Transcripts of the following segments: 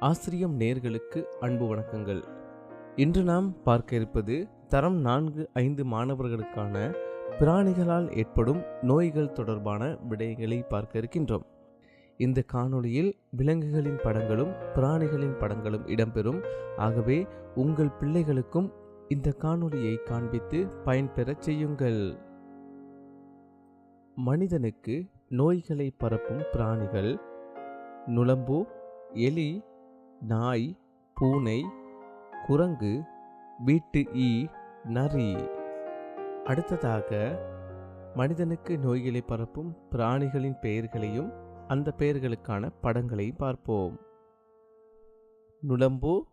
ஆசிரியம் நேர்களுக்கு அன்பு வணக்கங்கள். இன்று நாம் பார்க்க இருப்பது தரம் நான்கு ஐந்து மாணவர்களுக்கான பிராணிகளால் ஏற்படும் நோய்கள் தொடர்பான விடயங்களை பார்க்க இருக்கின்றோம். இந்த காணொளியில் விலங்குகளின் படங்களும் பிராணிகளின் படங்களும் இடம்பெறும். ஆகவே உங்கள் பிள்ளைகளுக்கும் இந்த காணொளியை காண்பித்து பயன்பெறச் செய்யுங்கள். மனிதனுக்கு நோய்களை பரப்பும் பிராணிகள் நுளம்பு எலி நாய் பூனை குரங்கு வீட்டு ஈ நரி. அடுத்ததாக மனிதனுக்கு நோய்களை பரப்பும் பிராணிகளின் பெயர்களையும் அந்த பெயர்களுக்கான படங்களையும் பார்ப்போம். நுளம்பு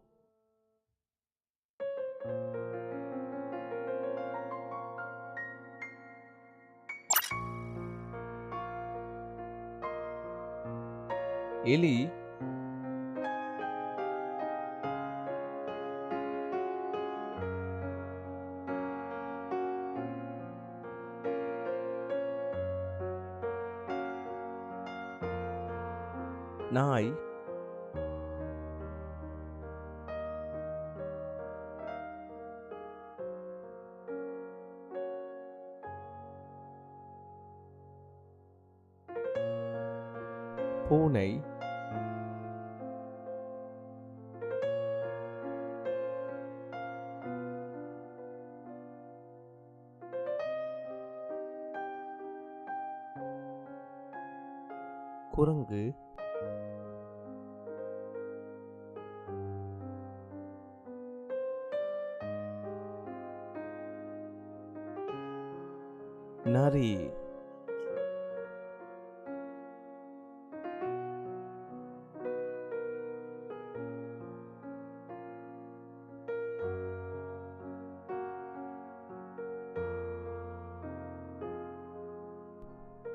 எலி நாய் பூனை குரங்கு நரி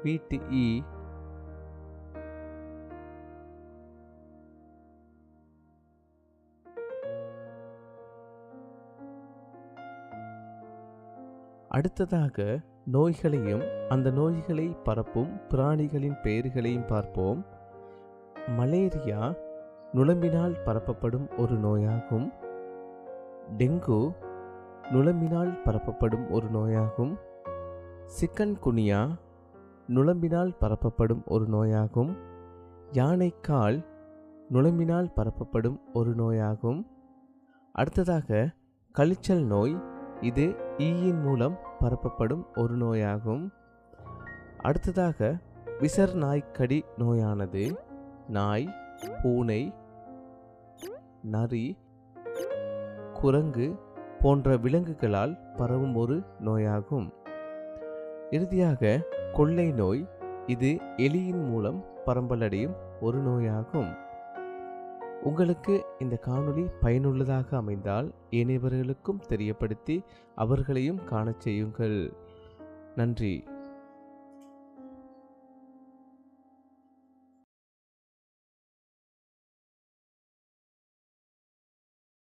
வீட்டு ஈ அடுத்ததாக நோய்களையும் அந்த நோய்களை பரப்பும் பிராணிகளின் பெயர்களையும் பார்ப்போம். மலேரியா நுளம்பினால் பரப்பப்படும் ஒரு நோயாகும். டெங்கு நுளம்பினால் பரப்பப்படும் ஒரு நோயாகும். சிக்கன் குனியா நுளம்பினால் பரப்பப்படும் ஒரு நோயாகும். யானைக்கால் நுளம்பினால் பரப்பப்படும் ஒரு நோயாகும். அடுத்ததாக கழிச்சல் நோய் இது ஈயின் மூலம் பரப்பப்படும் ஒரு நோயாகும். அடுத்ததாக விசர் நாய்க்கடி நோயானது நாய் பூனை நரி குரங்கு போன்ற விலங்குகளால் பரவும் ஒரு நோயாகும். இறுதியாக கொள்ளை நோய் இது எலியின் மூலம் பரம்பலடையும் ஒரு நோயாகும். உங்களுக்கு இந்த காணொளி பயனுள்ளதாக அமைந்தால் ஏனையவர்களுக்கும் தெரியப்படுத்தி அவர்களையும் காணச் செய்யுங்கள். நன்றி.